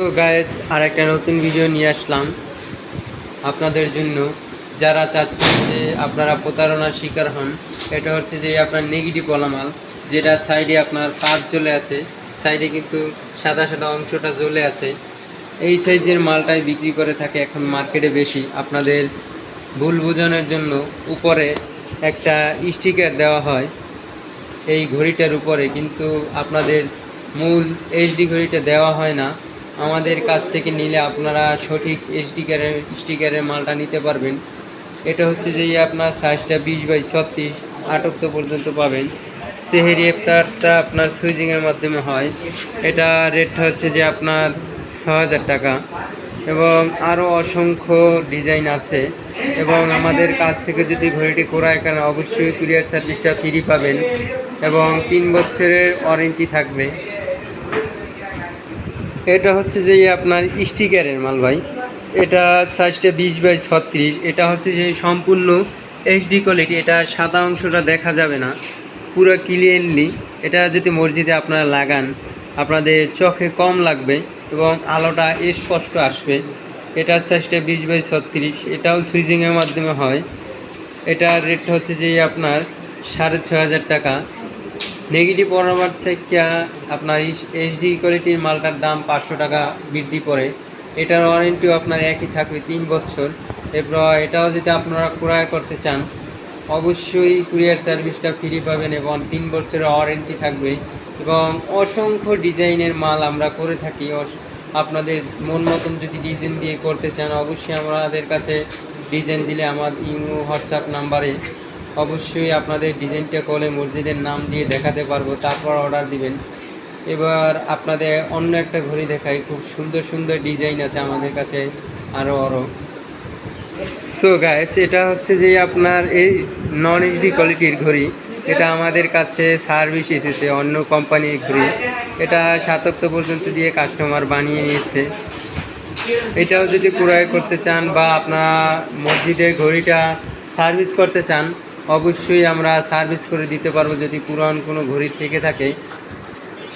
তো গায়েস আর একটা নতুন ভিডিও নিয়ে আসলাম। আপনাদের জন্য যারা চাচ্ছেন যে আপনারা প্রতারণার শিকার হন, এটা হচ্ছে যে আপনার নেগেটিভ পলামাল, যেটা সাইডে আপনার কাজ চলে আছে সাইডে কিন্তু সাদা সাদা অংশটা জ্বলে আছে। এই সাইজের মালটাই বিক্রি করে থাকে এখন মার্কেটে বেশি। আপনাদের ভুল বোঝানোর জন্য উপরে একটা স্টিকার দেওয়া হয় এই ঘড়িটার উপরে, কিন্তু আপনাদের মূল এইচডি ঘড়িটা দেওয়া হয় না। আমাদের কাছ থেকে নিলে আপনারা সঠিক স্টিকারের স্টিকারের মালটা নিতে পারবেন। এটা হচ্ছে যে আপনার সাইজটা বিশ বাই ছত্রিশ আটত্তর পর্যন্ত পাবেন। সেহেরি ইফতারটা আপনার সুইজিংয়ের মাধ্যমে হয়। এটা রেটটা হচ্ছে যে আপনার ছ হাজার টাকা। এবং আরও অসংখ্য ডিজাইন আছে। এবং আমাদের কাছ থেকে যদি ঘড়িটি ক্রয় করেন, অবশ্যই কুরিয়ার সার্ভিসটা ফ্রি পাবেন। এবং তিন বছরের ওয়ারেন্টি থাকবে। এটা হচ্ছে যে আপনার স্টিকারের মাল ভাই। এটা সাইজটা বিশ বাই ছত্রিশ। এটা হচ্ছে যে সম্পূর্ণ এইচডি কোয়ালিটি এটা সাদা অংশটা দেখা যাবে না। পুরো ক্লিয়ারলি এটা যদি মসজিদে আপনারা লাগান, আপনাদের চোখে কম লাগবে এবং আলোটা স্পষ্ট আসবে। এটার সাইজটা বিশ বাই ছত্রিশ। এটাও সুইজিংয়ের মাধ্যমে হয়। এটার রেটটা হচ্ছে যে আপনার সাড়ে ছ হাজার টাকা। নেগেটিভ পরামর্শ থেকে আপনার এইচডি কোয়ালিটির মালটার দাম পাঁচশো টাকা বৃদ্ধি পড়ে এটার ওয়ারেন্টিও আপনার একই থাকবে তিন বছর। এরপর এটাও যদি আপনারা ক্রয় করতে চান, অবশ্যই কুরিয়ার সার্ভিসটা ফ্রি পাবেন এবং তিন বছরের ওয়ারেন্টি থাকবে। এবং অসংখ্য ডিজাইনের মাল আমরা করে থাকি। আপনাদের মন মতন যদি ডিজাইন দিয়ে করতে চান, অবশ্যই আমাদের কাছে ডিজাইন দিলে আমার ইমো হোয়াটসঅ্যাপ নাম্বারে অবশ্যই আপনাদের ডিজাইনটা করে মসজিদের নাম দিয়ে দেখাতে পারব, তারপর অর্ডার দিবেন। এবার আপনাদের অন্য একটা ঘড়ি দেখাই, খুব সুন্দর সুন্দর ডিজাইন আছে আমাদের কাছে আরও আরও সো গাইস এটা হচ্ছে যে আপনার এই নন এইচডি কোয়ালিটির ঘড়ি, এটা আমাদের কাছে সার্ভিস এসেছে অন্য কোম্পানির ঘড়ি। এটা সাতাত্ত পর্যন্ত দিয়ে কাস্টমার বানিয়ে নিয়েছে। এটাও যদি ক্রয় করতে চান বা আপনারা মসজিদের ঘড়িটা সার্ভিস করতে চান অবশ্যই আমরা সার্ভিস করে দিতে পারব যদি পুরান কোনো ঘড়ি থেকে থাকে।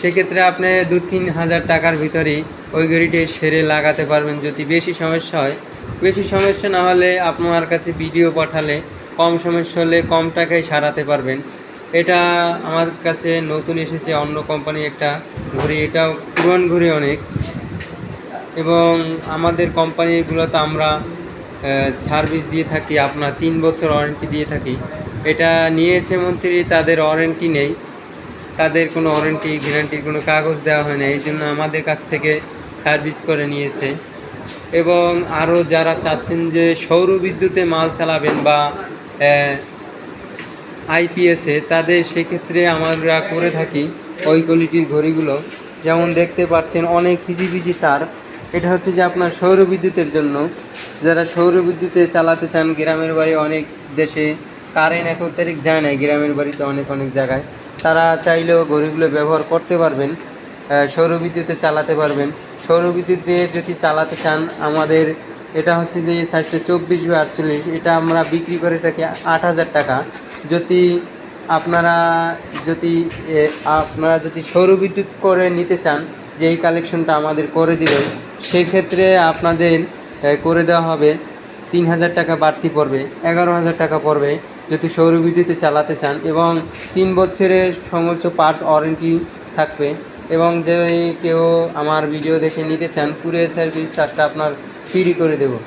সেক্ষেত্রে আপনি দু তিন হাজার টাকার ভিতরেই ওই ঘড়িটি সেরে লাগাতে পারবেন। যদি বেশি সমস্যা হয়, বেশি সমস্যা না হলে আপনার কাছে ভিডিও পাঠালে কম সমস্যা হলে কম টাকায় সারাতে পারবেন। এটা আমার কাছে নতুন এসেছে, অন্য কোম্পানি একটা ঘড়ি। এটাও পুরান ঘড়ি অনেক। এবং আমাদের কোম্পানিগুলোতে আমরা সার্ভিস দিয়ে থাকি, আপনার তিন বছর ওয়ারেন্টি দিয়ে থাকি। এটা নিয়েছে মন্ত্রী, তাদের ওয়ারেন্টি নেই। তাদের কোনো ওয়ারেন্টি গ্যারান্টির কোনো কাগজ দেওয়া হয় না, এই জন্য আমাদের কাছ থেকে সার্ভিস করে নিয়েছে। এবং আরও যারা চাচ্ছেন যে সৌর বিদ্যুতে মাল চালাবেন বা আইপিএসে তাদের সেক্ষেত্রে আমরা করে থাকি ওই কোয়ালিটির ঘড়িগুলো। যেমন দেখতে পাচ্ছেন, অনেক হিজিবিজি তার। এটা হচ্ছে যে আপনার সৌর বিদ্যুতের জন্য। যারা সৌর বিদ্যুতে চালাতে চান, গ্রামের বাড়ি অনেক দেশে কারেন্ট এখন তারিখ যায় না গ্রামের বাড়িতে অনেক অনেক জায়গায়। তারা চাইলেও ঘড়িগুলো ব্যবহার করতে পারবেন সৌর বিদ্যুতে চালাতে পারবেন। সৌর বিদ্যুৎ দিয়ে যদি চালাতে চান, আমাদের এটা হচ্ছে যে সাইজটা চব্বিশ বা আটচল্লিশ, এটা আমরা বিক্রি করে থাকি আট হাজার টাকা। যদি আপনারা যদি আপনারা যদি সৌর বিদ্যুৎ করে নিতে চান যে এই কালেকশনটা আমাদের করে দিবেন সেই ক্ষেত্রে আপনাদের করে দেওয়া হবে। তিন হাজার টাকা বাড়তি পড়বে, এগারো হাজার টাকা পড়বে যদি সৌরবিদ্যুতে চালাতে চান এবং তিন বছরের সমস্ত পার্টস ওয়ারেন্টি থাকবে এবং যে কেউ আমার ভিডিও দেখে নিতে চান, কুরিয়ার সার্ভিস চার্জটা আপনার ফ্রি করে দেবো।